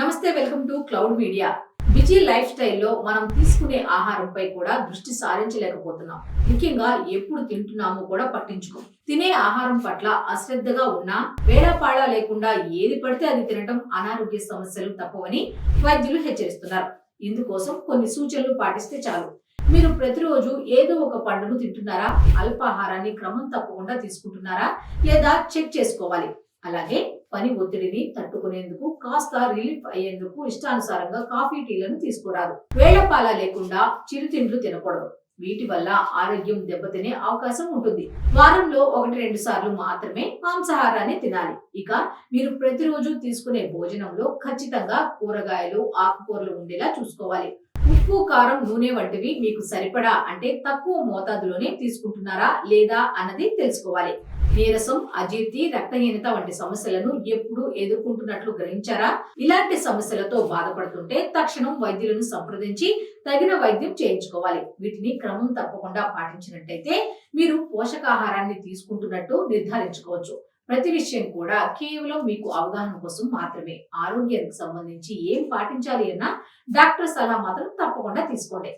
నమస్తే welcome to cloud media. Busy life స్టైల్లో మనం తీసుకునే ఆహారంపై కూడా దృష్టి సారించలేకపోతున్నాం. ముఖ్యంగా ఎప్పుడు తింటున్నామో కూడా పట్టించుకోం. తినే ఆహారం పట్ల అశ్రద్ధగా ఉన్నా వేళాపాళా లేకుండా ఏది పడితే అది తినటం అనారోగ్య సమస్యలు తప్పవని వైద్యులు హెచ్చరిస్తున్నారు. ఇందుకోసం కొన్ని సూచనలు పాటిస్తే చాలు. మీరు ప్రతిరోజు ఏదో ఒక పండును తింటున్నారా? అల్పాహారాన్ని క్రమం తప్పకుండా తీసుకుంటున్నారా? లేదా చెక్ చేసుకోవాలి. అలాగే పని ఒత్తిడిని తట్టుకునేందుకు కాస్త రిలీఫ్ అయ్యేందుకు ఇష్టానుసారంగా కాఫీ టీలను తీసుకురాదు. వేళ్ళపాల లేకుండా చిరుతిండ్లు తినకూడదు. వీటి వల్ల ఆరోగ్యం దెబ్బతినే అవకాశం ఉంటుంది. వారంలో ఒకటి రెండు సార్లు మాత్రమే మాంసాహారాన్ని తినాలి. ఇక మీరు ప్రతిరోజు తీసుకునే భోజనంలో ఖచ్చితంగా కూరగాయలు ఆకుకూరలు ఉండేలా చూసుకోవాలి. ఉప్పు కారం నూనె వంటివి మీకు సరిపడా అంటే తక్కువ మోతాదులోనే తీసుకుంటున్నారా లేదా అన్నది తెలుసుకోవాలి. నీరసం అజీర్తి రక్తహీనత వంటి సమస్యలను ఎప్పుడు ఎదుర్కొంటున్నట్లు గ్రహించారా? ఇలాంటి సమస్యలతో బాధపడుతుంటే తక్షణం వైద్యులను సంప్రదించి తగిన వైద్యం చేయించుకోవాలి. వీటిని క్రమం తప్పకుండా పాటించినట్టయితే మీరు పోషకాహారాన్ని తీసుకుంటున్నట్టు నిర్ధారించుకోవచ్చు. ప్రతి విషయం కూడా కేవలం మీకు అవగాహన కోసం మాత్రమే. ఆరోగ్యానికి సంబంధించి ఏం పాటించాలి అన్నా డాక్టర్ సలహా మాత్రం తప్పకుండా తీసుకోండి.